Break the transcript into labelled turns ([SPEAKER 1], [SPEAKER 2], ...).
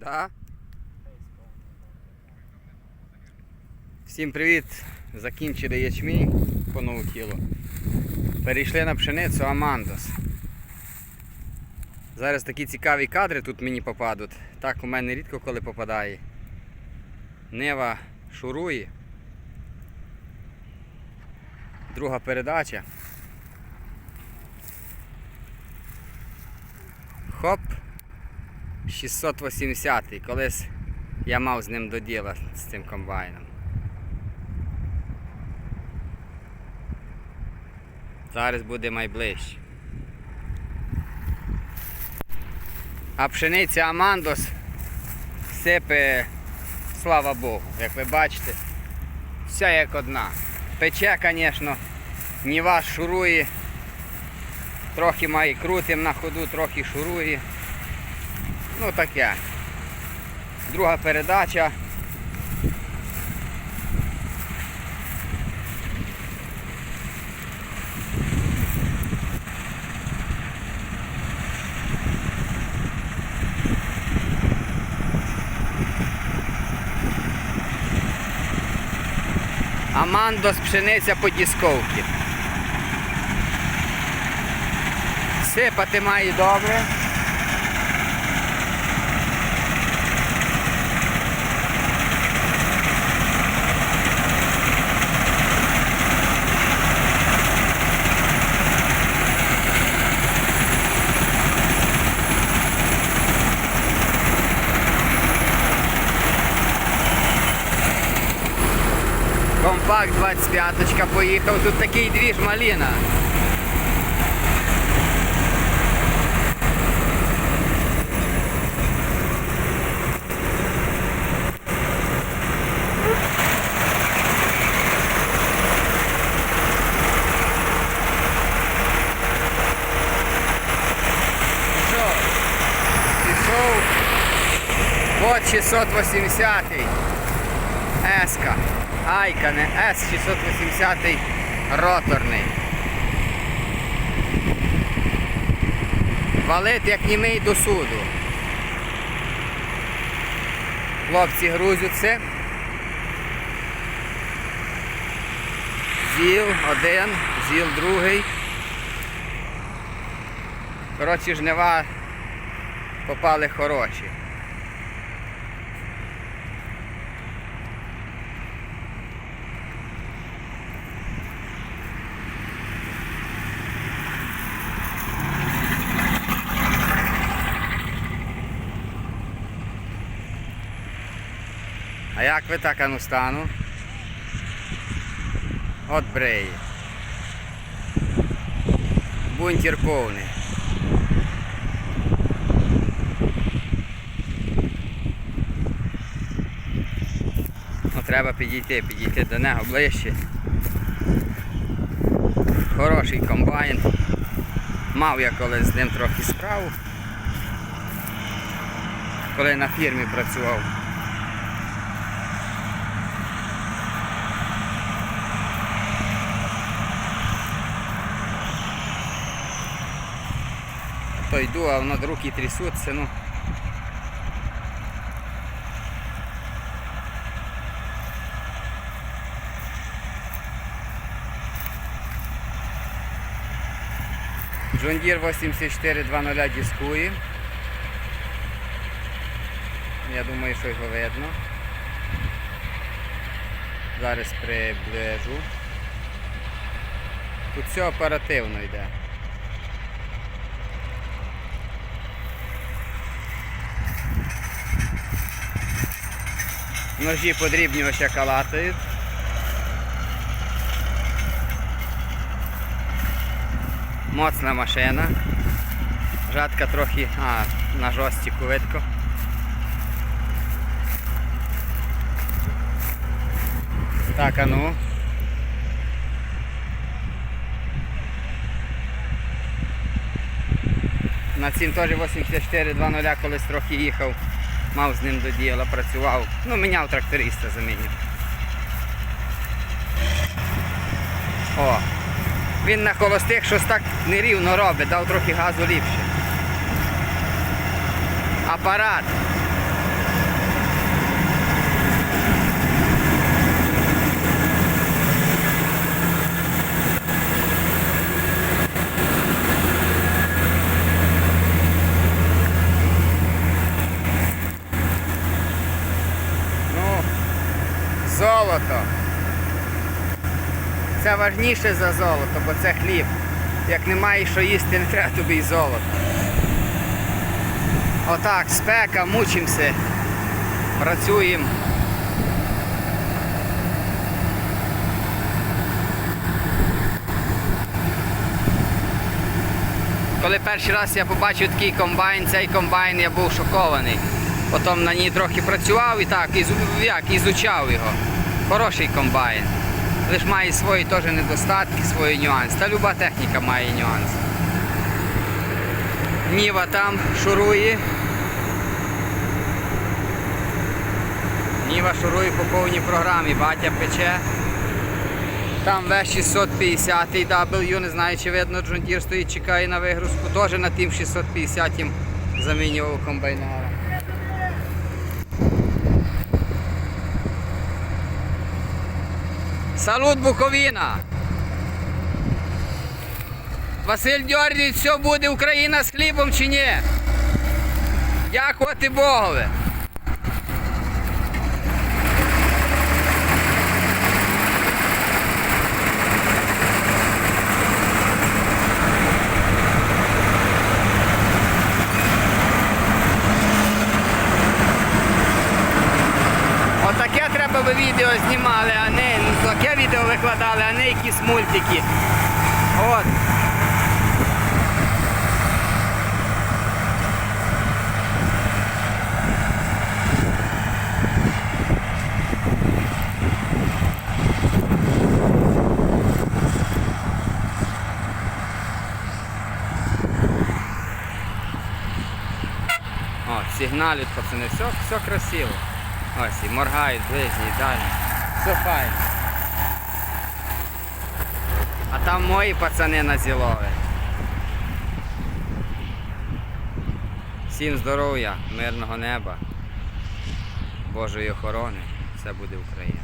[SPEAKER 1] Да? Всім привіт! Закінчили ячмінь по наутілу. Перейшли на пшеницю Амандос. Зараз такі цікаві кадри тут мені попадуть. Так у мене рідко коли попадає. Нева шурує. Друга передача. Хоп. 680 колись я мав з ним до діла з цим комбайном. Зараз буде найближче. А пшениця Амандос сипе, слава Богу, як ви бачите, вся як одна. Пече, звісно, Ніва шурує, трохи має крутим на ходу, трохи шурує. Ну таке. Друга передача. Амандос пшениця по дісковці. Сипати має добре. Компакт 25 поїхав, тут такий двіж маліна. Пішов. Пішов. От 680 Еска. Айка, не С680 роторний. Валит як німий до суду. Хлопці грузяться. Зіл один, зіл другий. Коротше, жнива попали хороші. Як ви так ану стану? От бреї. Бунтір повний. Ну, треба підійти, підійти до нього ближче. Хороший комбайн. Мав я колись з ним трохи справу. Коли на фірмі працював. То йду, а воно руки трясуться, ну. Deere 8420 дискує. Я думаю, що його видно. Зараз приближу. Тут все оперативно йде. Ножі подрібнювача калатають. Моцна машина. Жатка трохи а, на жостіку видко. Так, а ну. На цім теж 8420 колись трохи їхав. Мав з ним до діла, працював. Ну, міняв тракториста замінив. О! Він на холостих щось так нерівно робить, дав трохи газу ліпше. Апарат. Золото. Це важніше за золото, бо це хліб. Як немає що їсти, не треба тобі й золото. Отак, спека, мучимося, працюємо. Коли перший раз я побачив такий комбайн, цей комбайн я був шокований. Потім на ній трохи працював і так, як, ізучав його. Хороший комбайн. Лиш має свої теж недостатки, свої нюанси. Та люба техніка має нюанси. Ніва там шурує. Ніва шурує по повній програмі, батя пече. Там В650 W, не знаю, чи видно, Джонтір стоїть, чекає на вигрузку. Теж на тим 650 їм замінював комбайнера. Салют, Буковина! Василь Дьордій, все буде Україна з хлібом чи ні? Дякувати Богові! Отаке треба би відео знімали, викладали, а не якісь мультики. От. О, пацани, все, все красиво. Ось і моргають ближні, далі. Все файно. А там мої пацани назілові. Всім здоров'я, мирного неба, Божої охорони. Все буде Україна.